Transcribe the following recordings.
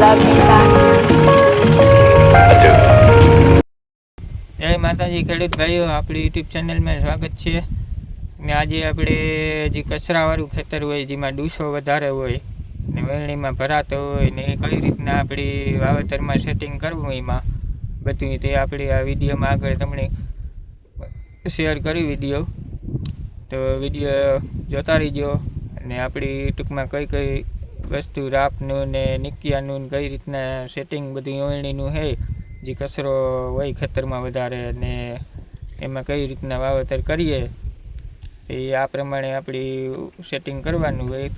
જય માતાજી ખેડૂત ભાઈઓ આપણી યુટ્યુબ ચેનલમાં સ્વાગત છે. ને આજે આપણે જે કચરાવાળું ખેતર હોય જેમાં ડૂસો વધારે હોય ને વેણીમાં ભરાતો હોય ને કઈ રીતના આપણી વાવેતરમાં સેટિંગ કરવું એમાં બધું તે આપણે આ વિડીયોમાં આગળ તમને શેર કરી વીડિયો તો વીડિયો જોતા રહીજો. અને આપણી ટૂંકમાં કઈ કઈ વસ્તુ રાપનું ને નિકિયાનું કઈ રીતના સેટિંગ બધું ઓળણીનું છે જે કચરો હોય ખેતરમાં વધારે ને એમાં કઈ રીતના વાવેતર કરીએ, એ આ પ્રમાણે આપણી સેટિંગ કરવાનું હોય.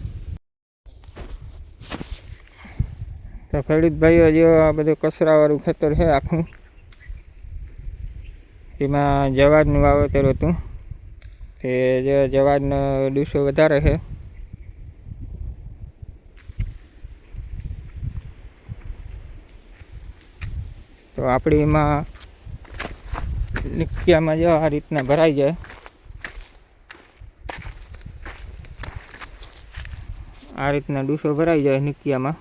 તો ખેડૂત ભાઈઓ, જો આ બધું કચરાવાળું ખેતર છે આખું, એમાં જવારનું વાવેતર હતું. તે જે જવારનો ડૂસો વધારે છે તો આપણી એમાં નિક્યામાં જો આ રીતના ભરાઈ જાય. આ રીતના ડૂસો ભરાઈ જાય નિક્યામાં.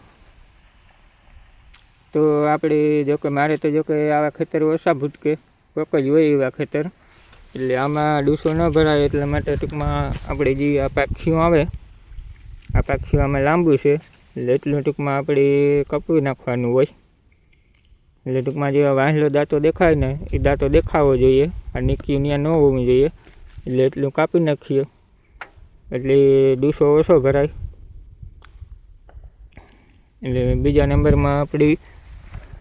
તો આપણે જો કે મારે તો જો કે આવા ખેતર ઓછા ભૂટકે, કોક જ હોય એવા ખેતર. એટલે આમાં ડૂસો ન ભરાય એટલા માટે ટૂંકમાં આપણે જે આ પાક્ષીઓ આવે, આ પાક્ષીઓ આમાં લાંબુ છે. એટલે એટલું ટૂંકમાં આપણે કપી નાખવાનું હોય. એટલે ટૂંકમાં જે વાંસલો દાંતો દેખાય ને, એ દાંતો દેખાવો જોઈએ આ નીકળી ત્યાં ન હોવું જોઈએ. એટલે એટલું કાપી નાખીએ. એટલે ડૂસો ઓછો ભરાય. એટલે બીજા નંબરમાં આપણી,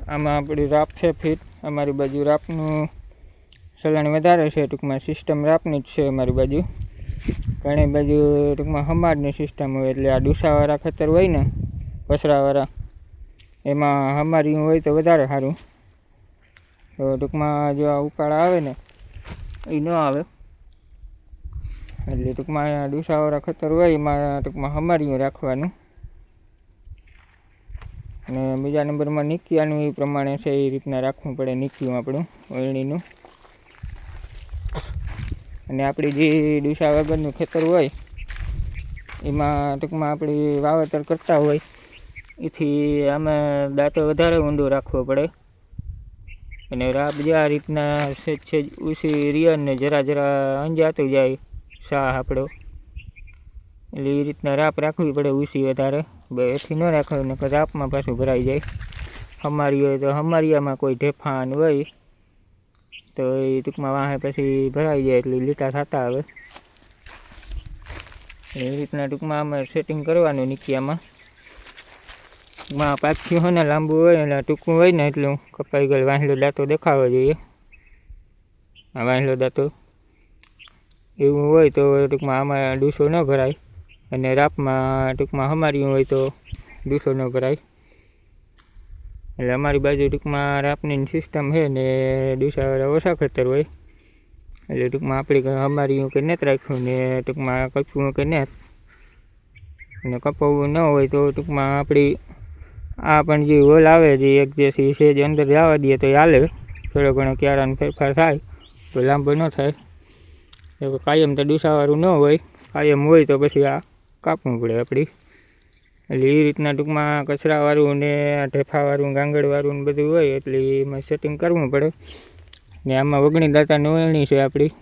આમાં આપણી રાપ છે ફીટ. અમારી બાજુ રાપનું ચલણ વધારે છે, ટૂંકમાં સિસ્ટમ રાપની જ છે અમારી બાજુ. ઘણી બાજુ ટૂંકમાં હમાડની સિસ્ટમ હોય, એટલે આ ડૂસાવાળા ખેતર હોય ને કચરાવાળા એમાં અમારી હોય તો વધારે સારું. તો ટૂંકમાં જો આ ઉકાળા આવે ને એ ન આવે. એટલે ટૂંકમાં ડૂસાવાળા ખેતર હોય, એમાં ટૂંકમાં હમારીયું રાખવાનું. અને બીજા નંબરમાં નિકિયાનું એ પ્રમાણે છે, એ રીતના રાખવું પડે નિકિયું આપણું ઓળણીનું અને આપણી જે ડુસા વગરનું ખેતર હોય, એમાં ટૂંકમાં આપણી વાવેતર કરતા હોય એથી આમાં દાંતો વધારે ઊંડો રાખવો પડે. અને રાબ જે આ રીતના સેજ સેજ ઉસી રિયન જરા જરા અંજાતું જાય શાહ આપણો. એટલે એ રીતના રાપ રાખવી પડે ઉસી વધારે. એથી ન રાખવી ને રાપમાં પાછું ભરાઈ જાય. હમારી હોય તો હમારિયામાં કોઈ ઢેફાન હોય, તો એ ટૂંકમાં વાહે પછી ભરાઈ જાય એટલે લીટા થતા આવે. એ રીતના ટૂંકમાં અમે સેટિંગ કરવાનું નિકિયામાં. ટૂંકમાં પાછી હોય ને, લાંબુ હોય એટલે ટૂંકું હોય ને એટલું. કપાઈ ગયેલ વાંસલો દાંતો દેખાવો જોઈએ. આ વાંસલો દાંતો એવું હોય તો ટૂંકમાં આમાં ડૂસો ન ભરાય. અને રાપમાં ટૂંકમાં હમાર્યું હોય તો ડૂસો ન ભરાય. એટલે અમારી બાજુ ટૂંકમાં રાપની સિસ્ટમ છે ને, ડૂસાવાળા ઓછા ખેતર હોય. એટલે ટૂંકમાં આપણી અમારી કે નેત રાખ્યું ને, ટૂંકમાં કપવું કે નેત. અને કપાવવું ન હોય તો ટૂંકમાં આપણી આ પણ જે હોલ આવે જે એક જે સેજ અંદર જવા દઈએ તો હાલે. થોડો ઘણો ક્યારાનો ફેરફાર થાય, તો લાંબો ન થાય. કાયમ તો ડૂસાવાળું ન હોય, કાયમ હોય તો પછી આ કાપવું પડે આપણી એટલે એ રીતના ટૂંકમાં કચરાવાળું ને ઢેફાવાળું ગાંગડવાળું ને બધું હોય, એટલે એમાં સેટિંગ કરવું પડે. ને આમાં વગણી દાંતા નોળણી છે આપણી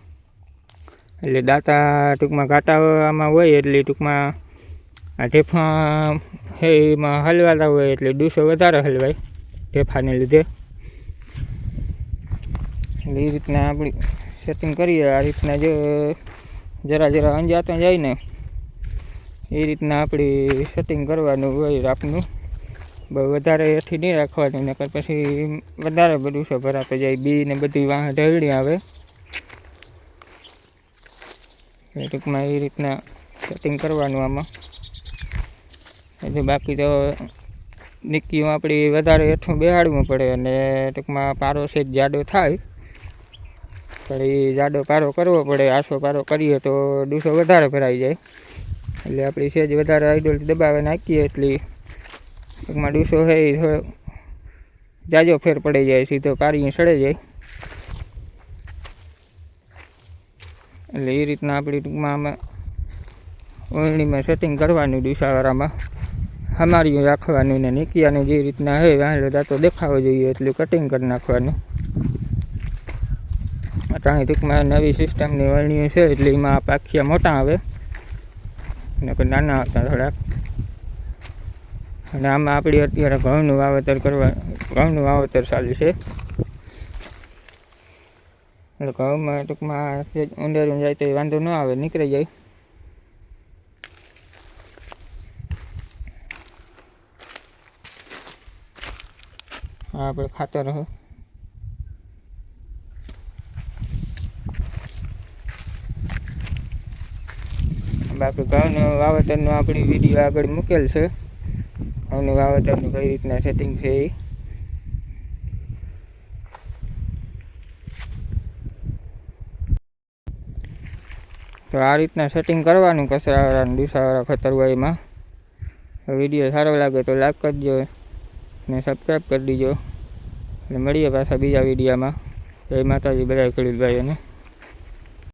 એટલે દાંતા ટૂંકમાં ઘાટા આમાં હોય, એટલે ટૂંકમાં આ ઢેફા હે, એમાં હલવાતા હોય એટલે ડૂસો વધારે હલવાય, ઢેફાને લીધે. એટલે એ રીતના આપણી સેટિંગ કરીએ, આ રીતના જો જરા જરા અંજાતો જાય ને એ રીતના આપણી સેટિંગ કરવાનું હોય રાપનું. બહુ વધારે હેઠી નહીં રાખવાનું, નકર પછી વધારે બધું ભરાતો જાય, બી ને બધી વાહ ઢળી આવે. ટૂંકમાં એ રીતના સેટિંગ કરવાનું આમાં. એટલે બાકી તો નિક્કીઓ આપણી વધારે હેઠું બેહાડવું પડે અને ટૂંકમાં પારો છે જાડો થાય. એ જાડો પારો કરવો પડે આસો પારો કરીએ તો ડૂસો વધારે ભરાઈ જાય. એટલે આપણી સેજ વધારે આઈડોલ દબાવે નાખીએ એટલી. ટૂંકમાં ડૂસો છે એ થોડો જાજો ફેર પડી જાય, સીધો પારી સડે જાય. એટલે એ રીતના આપણી ટૂંકમાં આમાં ઓળણીમાં સેટિંગ કરવાનું ડૂસાવાળામાં હમારીયું રાખવાનું ને નિકિયાનું જે રીતના હોય વાંહલો દાંતો દેખાવો જોઈએ એટલું કટિંગ કરી નાખવાનું. અટાણી ટૂંકમાં નવી સિસ્ટમની વળણીઓ છે, એટલે એમાં પાખિયા મોટા આવે. ને કોઈ નાના હતા થોડાક. અને આમાં આપણી અત્યારે ઘઉંનું વાવેતર કરવા, ઘઉંનું વાવેતર ચાલુ છે. એટલે ઘઉંમાં ટૂંકમાં ઉંદર જાય તો વાંધો ન આવે, નીકળી જાય. આ આપણે ખાતર બાકી ઘઉંનું વાવેતરનું આપણી વીડિયો આગળ મૂકેલ છે. ઘઉંનું વાવેતરનું કઈ રીતના સેટિંગ છે એ? તો આ રીતના સેટિંગ કરવાનું કચરાવાળા ડૂસાવાળા ખતરવાઈમાં. વીડિયો સારો લાગે તો લાઈક કરજો. ને સબસ્ક્રાઈબ કરી દીજો. એટલે મળીએ પાછા બીજા વિડીયામાં. જય માતાજી બધા ખેડૂત ભાઈઓને